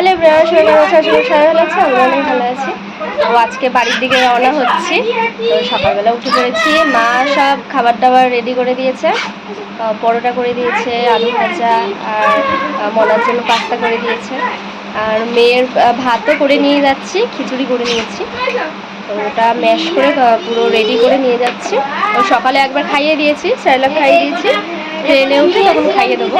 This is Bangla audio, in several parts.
হ্যালো ব্রাশ সবাই ভালো আছে আমরা অনেক ভালো আছি। তো আজকে বাড়ির দিকে রওনা হচ্ছি। তো সকালবেলা উঠে পড়েছি, মা সব খাবার দাবার রেডি করে দিয়েছে। পরোটা করে দিয়েছে, আলু ভাজা, আর মনার জন্য পাস্তা করে দিয়েছে। আর মেয়ের ভাতও করে নিয়ে যাচ্ছি, খিচুড়ি করে নিয়েছি। তো ওটা ম্যাশ করে পুরো রেডি করে নিয়ে যাচ্ছি। তো সকালে একবার খাইয়ে দিয়েছি, স্যালাড খাইয়ে দিয়েছি। ট্রেনে উঠে তখন খাইয়ে দেবো।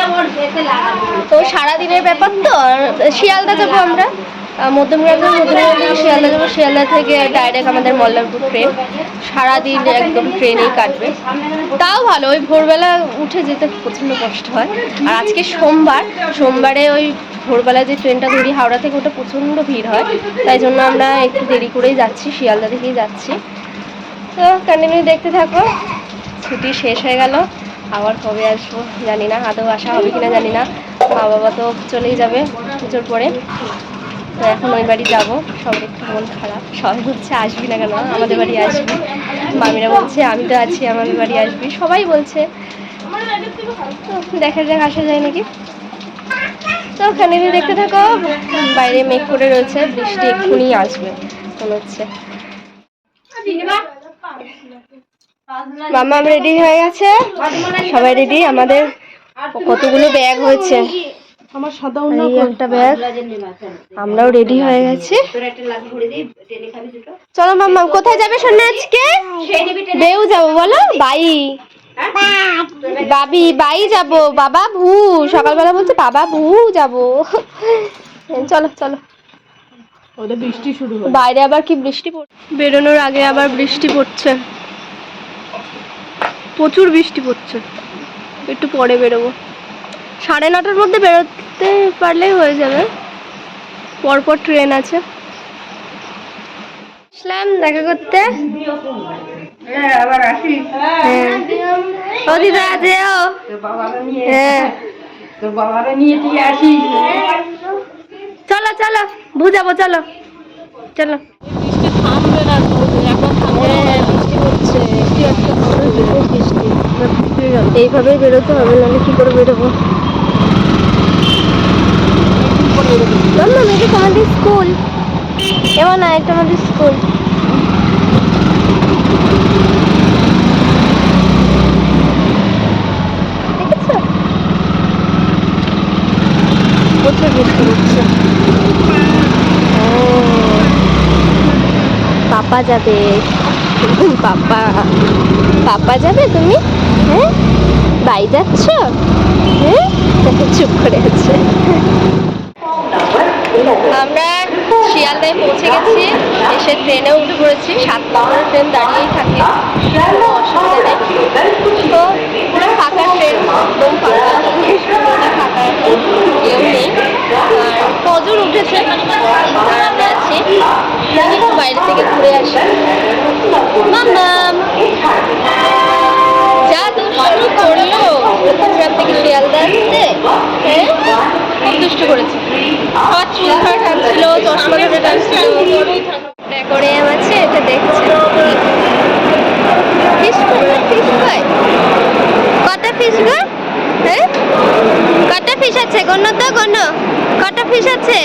তো সারাদিনের ব্যাপার তো আর শিয়ালদা যাব আমরা। আহ, মধ্যমগ্রামের মধ্যমগ্রাম থেকে শিয়ালদা যাব। শিয়ালদা থেকে ডাইরেক্ট আমাদের মল্লারপুর ট্রেন সারাদিন একদম ট্রেনেই কাটবে। তাও ভালো ওই ভোরবেলা উঠে যেতে প্রচণ্ড কষ্ট হয়। আর আজকে সোমবার সোমবারে ওই ভোরবেলা যে ট্রেনটা ধরি হাওড়া থেকে ওটা প্রচণ্ড ভিড় হয়। তাই জন্য আমরা একটু দেরি করেই যাচ্ছি শিয়ালদা থেকেই যাচ্ছি। তো কন্টিনিউ দেখতে থাকো। ছুটি শেষ হয়ে গেল। আবার কবে আসব জানি না, আদৌ আসা হবে কিনা জানি না। মা বাবা তো চলেই যাবে পুজোর পরে। তো এখন ওই বাড়ি যাব সবার একটু মন খারাপ। সবাই বলছে, আসবি না কেন? আমাদের বাড়ি আসবি। মামিরা বলছে, আমি তো আছি, আমাদের বাড়ি আসবি। সবাই বলছে দেখা যাক, আসা যায় নাকি? তো ওখানে দেখতে থাকো, বাইরে মেঘ করে রয়েছে, বৃষ্টি এক্ষুনি আসবে মনে হচ্ছে। মামা রেডি হয়ে গেছে? সবাই রেডি আমাদের কতগুলো ব্যাগ হয়েছে? একটা ব্যাগ আমরাও রেডি হয়ে গেছি। চলো মাম্মা কোথায় যাবে শোনা আজকে? বেউ যাব বলো। বাই। বাবি বাই যাব। বাবা ভু সকালবেলা বলছে বাবা ভু যাব। চলো চলো। বৃষ্টি শুরু বাইরে আবার কি বৃষ্টি পড়ছে বেরোনোর আগে আবার বৃষ্টি পড়ছে। প্রচুর বৃষ্টি পড়ছে। একটু পরে বেরোবো। সাড়ে নটার মধ্যে বেরোতে পারলেই হয়ে যাবে। পরপর ট্রেন আছে। আসলাম দেখা করতে। হ্যাঁ ও দিদা যেও হ্যাঁ। তোর বাবারা নিয়ে চলো চলো বুঝাবো চলো চলো। বৃষ্টি থামবে না একবার হ্যাঁ। বৃষ্টি পড়ছে এইভাবেই বেরোতে হবে নাহলে কি করে বেরোবো? এটা আমাদের স্কুল। এবার না এটা আমাদের স্কুল। প্রচুর বৃষ্টি হচ্ছে। ও পাপা যাবে। পাপা। পাপা যাবে তুমি? হ্যাঁ? বাই যাচ্ছ? হ্যাঁ? চুপ করে আছে। আমরা শিয়ালদায় পৌঁছে গেছি। এসে ট্রেনে উঠে পড়েছি। সাত নম্বরের ট্রেন দাঁড়িয়েই থাকে। কোনো অসুবিধা নেই তো পুরো ফাঁকা ট্রেন একদম ফাঁকা ফাঁকা কেউ নেই। আর কজন উঠেছে। আর কটা হ্যাঁ কটা আছে গণ্য তো গণ্য কটা আছে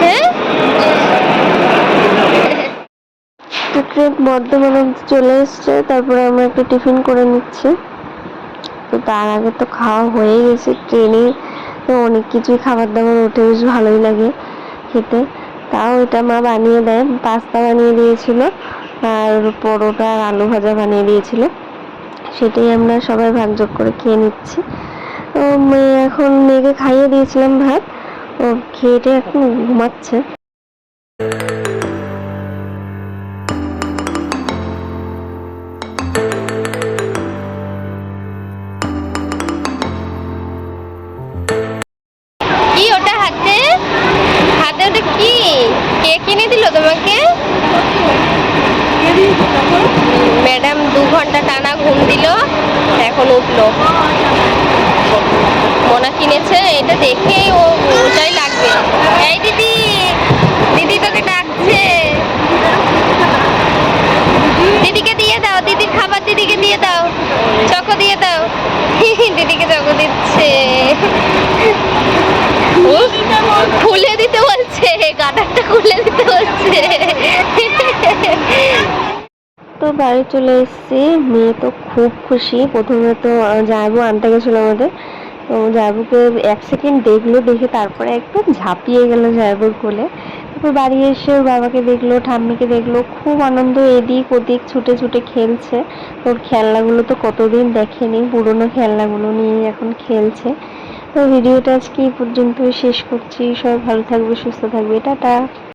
হ্যাঁ বর্ধমানে চলে এসছে তারপরে আমরা একটু টিফিন করে নিচ্ছি তো তার আগে তো খাওয়া হয়ে গেছে ট্রেনে অনেক কিছুই খাবার দাবার, ওঠে বেশ ভালোই লাগে। খেতে। তাও এটা মা বানিয়ে দেয়, পাস্তা বানিয়ে দিয়েছিল, আর পরোটা আলু ভাজা বানিয়ে দিয়েছিল। সেটাই আমরা সবাই ভাগযোগ করে খেয়ে নিচ্ছি। ও মেয়ে এখন মেয়েকে খাইয়ে দিয়েছিলাম ভাত, ও খেয়েটে এখন ঘুমাচ্ছে। বলল মোনা কিনেছে, এটা দেখেই ও ওটাই লাগবে। এই দিদি দিদি তোকে ডাকছে। দিদিকে দিয়ে দাও, দিদির খাবার দিদিকে দিয়ে দাও। চকো দিয়ে দাও। দিদিকে চকো দিচ্ছে। খুলে দিতে বলছে গাটারটা খুলে দিতে বলছে। বাড়ি চলে এসেছি। মেয়ে তো খুব খুশি। প্রথমে তো জায়বু আনতে গেছিল আমাদের। তো জায়বুকে এক সেকেন্ড দেখল, দেখে তারপরে একদম ঝাঁপিয়ে গেল জায়বুর কোলে। তারপর বাড়ি এসে বাবাকে দেখল, ঠাম্মিকে দেখল। খুব আনন্দ, এদিক ওদিক ছুটে ছুটে খেলছে। ওর খেলনাগুলো তো কতদিন দেখেনি, পুরোনো খেলনাগুলো নিয়ে এখন খেলছে। তো ভিডিওটা আজকে এই পর্যন্তই। শেষ করছি। সবাই ভালো থাকবে, সুস্থ থাকবে। টাটা।